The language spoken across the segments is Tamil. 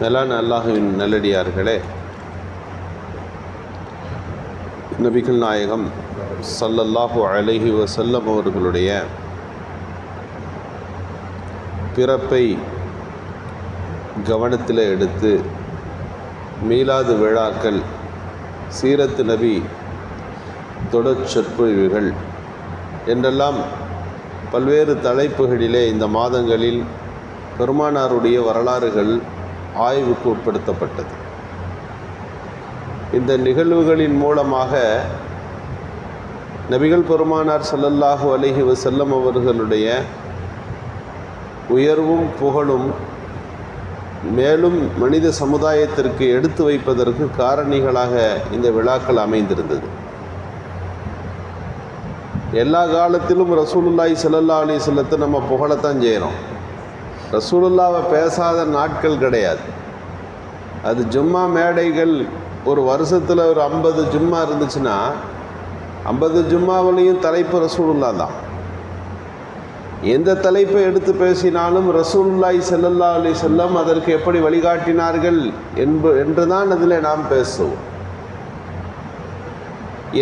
மேலான அல்லாஹுவின் நல்லடியார்களே. நபிகள் நாயகம் சல்லல்லாஹு அலஹி வசல்லம் அவர்களுடைய பிறப்பை கவனத்தில் எடுத்து மீலாது விழாக்கள் சீரத்து நபி தொடர் சொற்பொழிவுகள் என்றெல்லாம் பல்வேறு தலைப்புகளிலே இந்த மாதங்களில் பெருமானாருடைய வரலாறுகள் ஆய்வுக்கு உட்படுத்தப்பட்டது. இந்த நிகழ்வுகளின் மூலமாக நபிகள் பெருமானார் சல்லல்லாஹு அலஹி வசல்லம் அவர்களுடைய உயர்வும் புகழும் மேலும் மனித சமுதாயத்திற்கு எடுத்து வைப்பதற்கு காரணிகளாக இந்த விழாக்கள் அமைந்திருந்தது. எல்லா காலத்திலும் ரசூலுல்லாய் ஸல்லல்லாஹு அலி வஸல்லத்தை நம்ம புகழத்தான் செய்கிறோம். ரசூலுல்லாவை பேசாத நாட்கள் கிடையாது. அது ஜும்மா மேடைகள் ஒரு வருஷத்தில் ஒரு ஐம்பது ஜும்மா இருந்துச்சுன்னா ஐம்பது ஜும்மாவிலையும் தலைப்பு ரசூலுல்லா தான். எந்த தலைப்பை எடுத்து பேசினாலும் ரசூல்லாய் செல்லல்லா அலி செல்லம் அதற்கு எப்படி வழிகாட்டினார்கள் என்ப என்று தான் அதில் நாம் பேசுவோம்.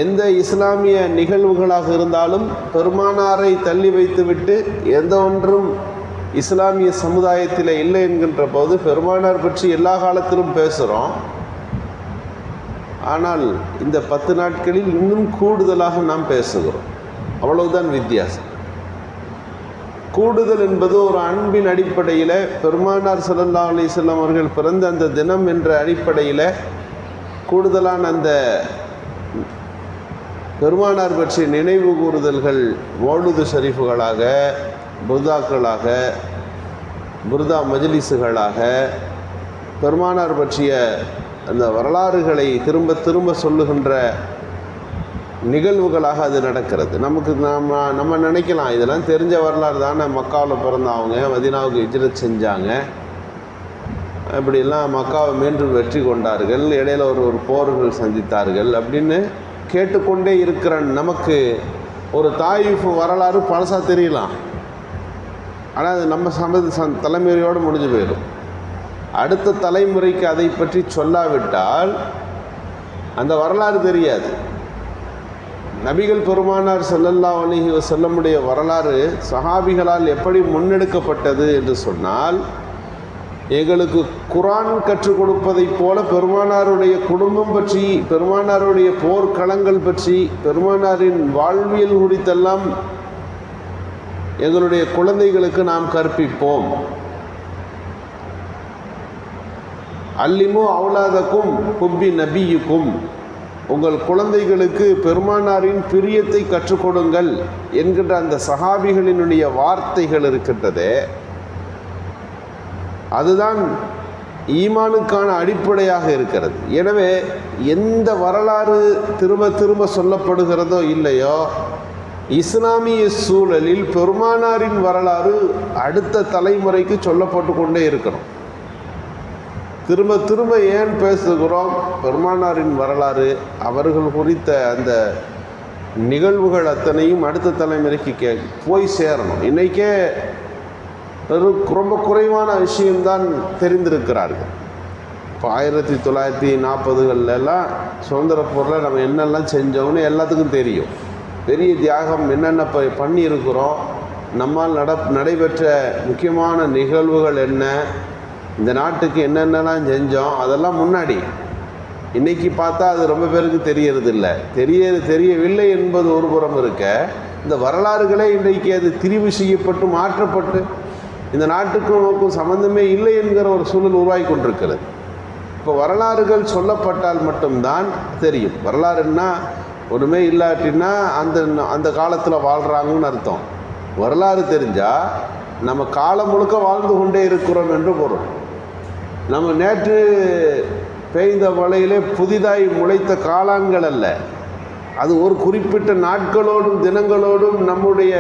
எந்த இஸ்லாமிய நிகழ்வுகளாக இருந்தாலும் பெருமானாரை தள்ளி வைத்துவிட்டு எந்த ஒன்றும் இஸ்லாமிய சமுதாயத்தில் இல்லை என்கின்ற போது பெருமானார் பற்றி எல்லா காலத்திலும் பேசுகிறோம் ஆனால் இந்த பத்து நாட்களில் இன்னும் கூடுதலாக நாம் பேசுகிறோம். அவ்வளவுதான் வித்தியாசம். கூடுதல் என்பது ஒரு அன்பின் அடிப்படையில் பெருமானார் சல்லா அலிஸ்லாம் அவர்கள் பிறந்த அந்த தினம் என்ற அடிப்படையில் கூடுதலான அந்த பெருமானார் பற்றிய நினைவு கூறுதல்கள் மௌலுது ஷரீஃபுகளாக புர்தாக்களாக புர்தா மஜ்லிஸுகளாக பெருமானார் பற்றிய அந்த வரலாறுகளை திரும்ப திரும்ப சொல்லுகின்ற நிகழ்வுகளாக அது நடக்கிறது. நமக்கு நம்ம நம்ம நினைக்கலாம் இதெல்லாம் தெரிஞ்ச வரலாறு தானே. மக்காவில் பிறந்தவங்க மதினாவுக்கு ஹிஜ்ரத் செஞ்சாங்க. அப்படிலாம் மக்காவை மீண்டும் வெற்றி கொண்டார்கள். இடையில ஒரு ஒரு போர்கள் சந்தித்தார்கள் அப்படின்னு கேட்டுக்கொண்டே இருக்கிற நமக்கு ஒரு தாயிஃப் வரலாறு பழசாக தெரியலாம். ஆனால் அது நம்ம சமது ச தலைமுறையோடு முடிஞ்சு போயிடும். அடுத்த தலைமுறைக்கு அதை பற்றி சொல்லாவிட்டால் அந்த வரலாறு தெரியாது. நபிகள் பெருமானார் செல்லல்லா அலிஹி செல்லமுடைய வரலாறு சஹாபிகளால் எப்படி முன்னெடுக்கப்பட்டது என்று சொன்னால் எங்களுக்கு குரான் கற்றுக் கொடுப்பதைப் போல பெருமானாருடைய குடும்பம் பற்றி பெருமானாருடைய போர்க்களங்கள் பற்றி பெருமானாரின் வாழ்வியல் குறித்தெல்லாம் எங்களுடைய குழந்தைகளுக்கு நாம் கற்பிப்போம். அல்லிமோ அவுலாதக்கும் குப்பி நபியுக்கும். உங்கள் குழந்தைகளுக்கு பெருமானாரின் பிரியத்தை கற்றுக் கொடுங்கள் என்கின்ற அந்த சஹாபிகளினுடைய வார்த்தைகள் இருக்கின்றதே. அதுதான் ஈமானுக்கான அடிப்படையாக இருக்கிறது. எனவே எந்த வரலாறு திரும்ப திரும்ப சொல்லப்படுகிறதோ இல்லையோ இஸ்லாமிய சூழலில் பெருமானாரின் வரலாறு அடுத்த தலைமுறைக்கு சொல்லப்பட்டு கொண்டே இருக்கணும். திரும்ப திரும்ப ஏன் பேசுகிறோம்? பெருமானாரின் வரலாறு அவர்கள் குறித்த அந்த நிகழ்வுகள் அத்தனையும் அடுத்த தலைமுறைக்கு கே போய் சேரணும். இன்றைக்கே ரொம்ப குறைவான விஷயம்தான் தெரிந்திருக்கிறார்கள். இப்போ ஆயிரத்தி தொள்ளாயிரத்தி நாற்பதுகள்லாம் சுதந்திர போரில் நம்ம என்னெல்லாம் செஞ்சோம்னு எல்லாத்துக்கும் தெரியும். பெரிய தியாகம் என்னென்ன ப பண்ணியிருக்கிறோம் நம்மால் நட நடைபெற்ற முக்கியமான நிகழ்வுகள் என்ன இந்த நாட்டுக்கு என்னென்னலாம் செஞ்சோம் அதெல்லாம் முன்னாடி. இன்றைக்கி பார்த்தா அது ரொம்ப பேருக்கு தெரியறது தெரிய தெரியவில்லை என்பது ஒரு புறம் இருக்க இந்த வரலாறுகளே இன்றைக்கு அது திரிவு செய்யப்பட்டு மாற்றப்பட்டு இந்த நாட்டுக்கும் நோக்கும் சம்மந்தமே இல்லை என்கிற ஒரு சூழல் உருவாகி கொண்டிருக்கிறது. இப்போ வரலாறுகள் சொல்லப்பட்டால் மட்டும்தான் தெரியும். வரலாறுன்னா ஒன்றுமே இல்லாட்டின்னா அந்த அந்த காலத்தில் வாழ்கிறாங்கன்னு அர்த்தம். வரலாறு தெரிஞ்சால் நம்ம காலம் முழுக்க வாழ்ந்து கொண்டே இருக்கிறோம் என்று பொருள். நம்ம நேற்று பெய்த மழையிலே புதிதாய் முளைத்த காளான்கள் அல்ல. அது ஒரு குறிப்பிட்ட நாட்களோடும் தினங்களோடும் நம்முடைய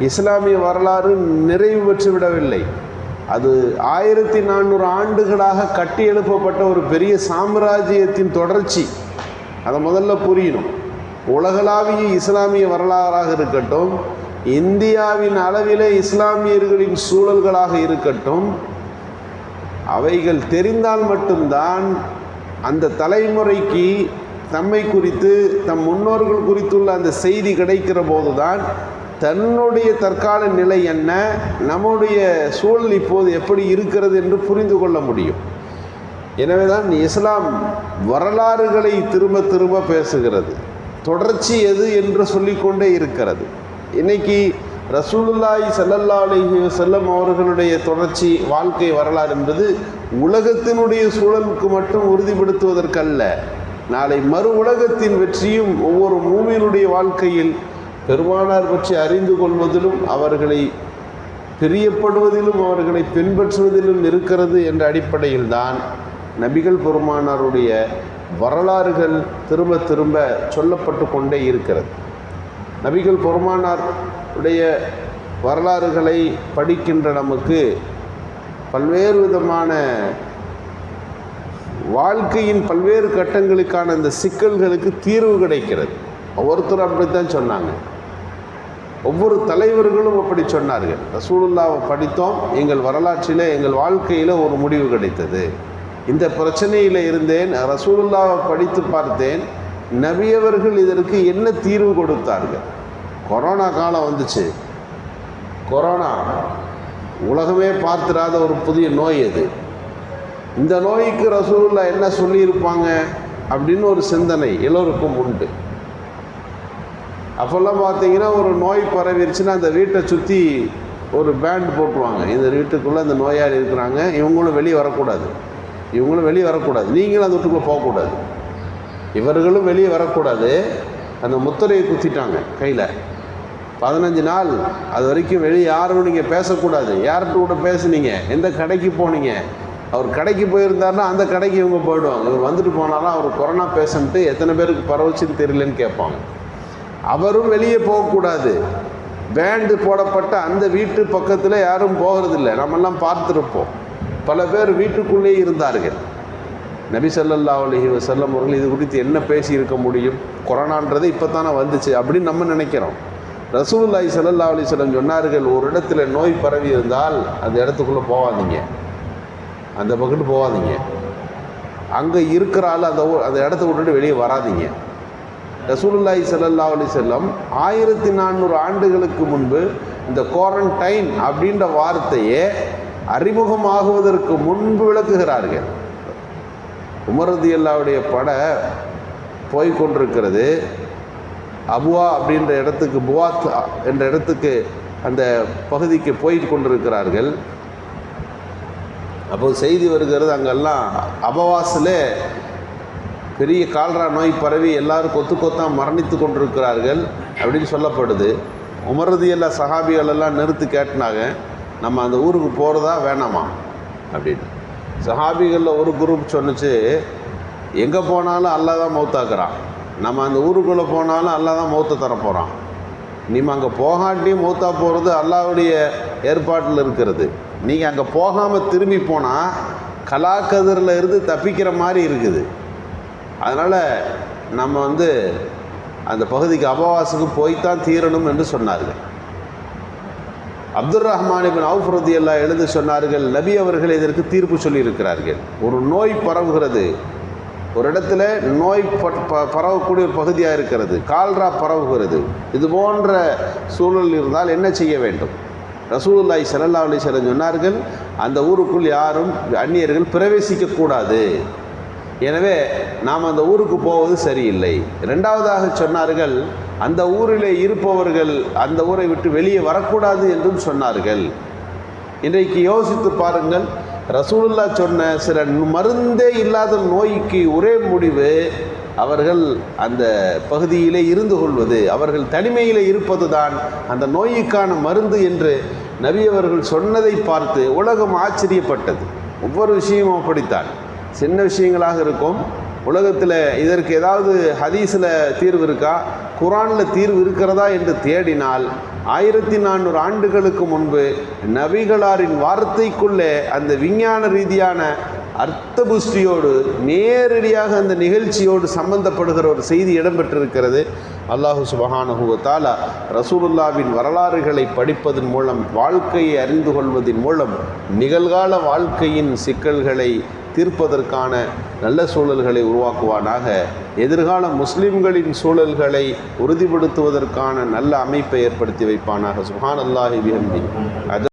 இஸ்லாமிய வரலாறு நிறைவு பெற்று விடவில்லை அது ஆயிரத்தி நானூறு ஆண்டுகளாக கட்டி எழுப்பப்பட்ட ஒரு பெரிய சாம்ராஜ்யத்தின் தொடர்ச்சி. அதை முதல்ல புரியணும். உலகளாவிய இஸ்லாமிய வரலாறாக இருக்கட்டும் இந்தியாவின் அளவிலே இஸ்லாமியர்களின் சூழல்களாக இருக்கட்டும் அவைகள் தெரிந்தால் மட்டும்தான் அந்த தலைமுறைக்கு தம்மை குறித்து தம் முன்னோர்கள் குறித்துள்ள அந்த செய்தி கிடைக்கிற போதுதான் தன்னுடைய தற்கால நிலை என்ன நம்முடைய சூழல் இப்போது எப்படி இருக்கிறது என்று புரிந்து கொள்ள முடியும். எனவே தான் இஸ்லாம் வரலாறுகளை திரும்ப திரும்ப பேசுகிறது. தொடர்ச்சி எது என்று சொல்லிக்கொண்டே இருக்கிறது. இன்னைக்கு ரசூலுல்லாய் சல்லல்லா அலைஹி செல்லம் அவர்களுடைய தொடர்ச்சி வாழ்க்கை வரலாறு என்பது உலகத்தினுடைய சூழலுக்கு மட்டும் உறுதிப்படுத்துவதற்கல்ல. நாளை மறு உலகத்தின் வெற்றியும் ஒவ்வொரு மூமியினுடைய வாழ்க்கையில் பெருமானார் பற்றி அறிந்து கொள்வதிலும் அவர்களை பிரியப்படுவதிலும் அவர்களை பின்பற்றுவதிலும் இருக்கிறது என்ற அடிப்படையில் தான் நபிகள் பெருமானாருடைய வரலாறுகள் திரும்ப திரும்ப சொல்லப்பட்டு கொண்டே இருக்கிறது. நபிகள் பெருமானார் உடைய வரலாறுகளை படிக்கின்ற நமக்கு பல்வேறு விதமான வாழ்க்கையின் பல்வேறு கட்டங்களுக்கான இந்த சிக்கல்களுக்கு தீர்வு கிடைக்கிறது. ஒவ்வொருத்தரும் அப்படித்தான் சொன்னாங்க. ஒவ்வொரு தலைவர்களும் அப்படி சொன்னார்கள். ரசூலுல்லாவை படித்தோம் எங்கள் வரலாற்றில் எங்கள் வாழ்க்கையில் ஒரு முடிவு கிடைத்தது. இந்த பிரச்சனையில் இருந்தேன் ரசூலுல்லாவை படித்து பார்த்தேன். நபியவர்கள் இதற்கு என்ன தீர்வு கொடுத்தார்கள்? கொரோனா காலம் வந்துச்சு. கொரோனா உலகமே பார்த்திராத ஒரு புதிய நோய் அது. இந்த நோய்க்கு ரசூலில் என்ன சொல்லியிருப்பாங்க அப்படின்னு ஒரு சிந்தனை எல்லோருக்கும் உண்டு. அப்போல்லாம் பார்த்தீங்கன்னா ஒரு நோய் பரவிருச்சுன்னா அந்த வீட்டை சுற்றி ஒரு பேண்ட் போட்டுருவாங்க இந்த வீட்டுக்குள்ளே அந்த நோயாளி இருக்கிறாங்க இவங்களும் வெளியே வரக்கூடாது. இவங்களும் வெளியே வரக்கூடாது. நீங்களும் அந்த வீட்டுக்குள்ளே போகக்கூடாது. இவர்களும் வெளியே வரக்கூடாது. அந்த முத்திரையை குத்திட்டாங்க கையில். பதினஞ்சு நாள் அது வரைக்கும் வெளியே யாரும் நீங்கள் பேசக்கூடாது. யார்கிட்ட கூட பேசுனீங்க? எந்த கடைக்கு போனீங்க? அவர் கடைக்கு போயிருந்தாருன்னா அந்த கடைக்கு இவங்க போயிடுவாங்க. இவர் வந்துட்டு போனாலும் அவர் கொரோனா பேஷண்ட்டு எத்தனை பேருக்கு பரவச்சுன்னு தெரியலன்னு கேட்பாங்க. அவரும் வெளியே போகக்கூடாது. பேண்டு போடப்பட்ட அந்த வீட்டு பக்கத்தில் யாரும் போகிறதில்ல. நம்மெல்லாம் பார்த்துருப்போம். பல பேர் வீட்டுக்குள்ளே இருந்தார்கள். நபி ஸல்லல்லாஹு அலைஹி வசல்லம் அவர்கள் இது குறித்து என்ன பேசி இருக்க முடியும்? கொரோனான்றது இப்போ தானே வந்துச்சு அப்படின்னு நம்ம நினைக்கிறோம். ரசூல்லாய் ஸல்லல்லாஹு அலி சொல்லம் சொன்னார்கள் ஒரு இடத்துல நோய் பரவி இருந்தால் அந்த இடத்துக்குள்ளே போகாதீங்க. அந்த பக்கத்து போகாதீங்க. அங்கே இருக்கிற ஆள் அந்த அந்த இடத்த விட்டுட்டு வெளியே வராதீங்க. ரசூலுல்லாய் சல்லா அலி செல்லம் ஆயிரத்தி நானூறு ஆண்டுகளுக்கு முன்பு இந்த குவாரண்டைன் அப்படின்ற வார்த்தையே அறிமுகமாகுவதற்கு முன்பு விளக்குகிறார்கள். உமரதி அல்லாவுடைய பட போய்கொண்டிருக்கிறது அபுவா அப்படின்ற இடத்துக்கு புவாத் என்ற இடத்துக்கு அந்த பகுதிக்கு போய் கொண்டிருக்கிறார்கள். அப்போ செய்தி வருகிறது அங்கெல்லாம் அபவாசில் பெரிய கால்ரா நோய் பரவி எல்லாரும் கொத்து கொத்தாக மரணித்து கொண்டிருக்கிறார்கள் அப்படின்னு சொல்லப்படுது. உமரதியெல்லாம் சஹாபிகளெல்லாம் நிறுத்து நிறுத்தி கேட்டினாங்க நம்ம அந்த ஊருக்கு போகிறதா வேணாமா அப்படின்னு. சஹாபிகளில் ஒரு குரூப் சொன்னுச்சு எங்கே போனாலும் அல்லா தான் மௌத்தாக்குறான். நம்ம அந்த ஊருக்குள்ளே போனாலும் அல்லாஹ் தான் மௌத்தை தரப்போகிறான் நீங்க அங்கே போகாட்டியும் மௌத்தா போகிறது அல்லாவுடைய ஏற்பாட்டில் இருக்கிறது. நீங்கள் அங்கே போகாமல் திரும்பி போனால் கலாக்கதிரில் இருந்து தப்பிக்கிற மாதிரி இருக்குது. அதனால் நம்ம வந்து அந்த பகுதிக்கு அபவாசுக்கு போய்த்தான் தீரணும் என்று சொன்னார்கள். அப்துல் ரஹ்மான் இபின் அவுஃப் ரதியல்லாஹ் சொன்னார்கள் நபி அவர்கள் இதற்கு தீர்ப்பு சொல்லியிருக்கிறார்கள். ஒரு நோய் பரவுகிறது. ஒரு இடத்துல நோய் ப- ப- பரவக்கூடிய ஒரு பகுதியாக இருக்கிறது. கால்ரா பரவுகிறது. இது போன்ற சூழல் இருந்தால் என்ன செய்ய வேண்டும்? ரசூலுல்லாய் ஸல்லல்லாஹு அலி செல்லம் சொன்னார்கள் அந்த ஊருக்குள் யாரும் அந்நியர்கள் பிரவேசிக்கக்கூடாது எனவே நாம் அந்த ஊருக்கு போவது சரியில்லை. ரெண்டாவதாக சொன்னார்கள் அந்த ஊரிலே இருப்பவர்கள் அந்த ஊரை விட்டு வெளியே வரக்கூடாது என்றும் சொன்னார்கள். இன்றைக்கு யோசித்து பாருங்கள் ரசூலுல்லா சொன்ன சில மருந்தே இல்லாத நோய்க்கு ஒரே முடிவு அவர்கள் அந்த பகுதியிலே இருந்து கொள்வது அவர்கள் தனிமையில் இருப்பது தான் அந்த நோய்க்கான மருந்து என்று நபி அவர்கள் சொன்னதை பார்த்து உலகம் ஆச்சரியப்பட்டது. ஒவ்வொரு விஷயமும் அப்படித்தான். சின்ன விஷயங்களாக இருக்கும். உலகத்தில் இதற்கு ஏதாவது ஹதீஸில் தீர்வு இருக்கா? குரானில் தீர்வு இருக்கிறதா என்று தேடினால் ஆயிரத்தி நானூறு ஆண்டுகளுக்கு முன்பு நபிகளாரின் வார்த்தைக்குள்ளே அந்த விஞ்ஞான ரீதியான அர்த்த புஷ்டியோடு நேரடியாக அந்த நிகழ்ச்சியோடு சம்பந்தப்படுகிற ஒரு செய்தி இடம்பெற்றிருக்கிறது. அல்லாஹு சுபஹானஹுவ ரசூலுல்லாவின் வரலாறுகளை படிப்பதன் மூலம் வாழ்க்கையை அறிந்து கொள்வதன் மூலம் நிகழ்கால வாழ்க்கையின் சிக்கல்களை தீர்ப்பதற்கான நல்ல சூழல்களை உருவாக்குவானாக. எதிர்கால முஸ்லிம்களின் சூழல்களை உறுதிப்படுத்துவதற்கான நல்ல அமைப்பை ஏற்படுத்தி வைப்பானாக. சுஹான் அல்லாஹி விரும்பி அது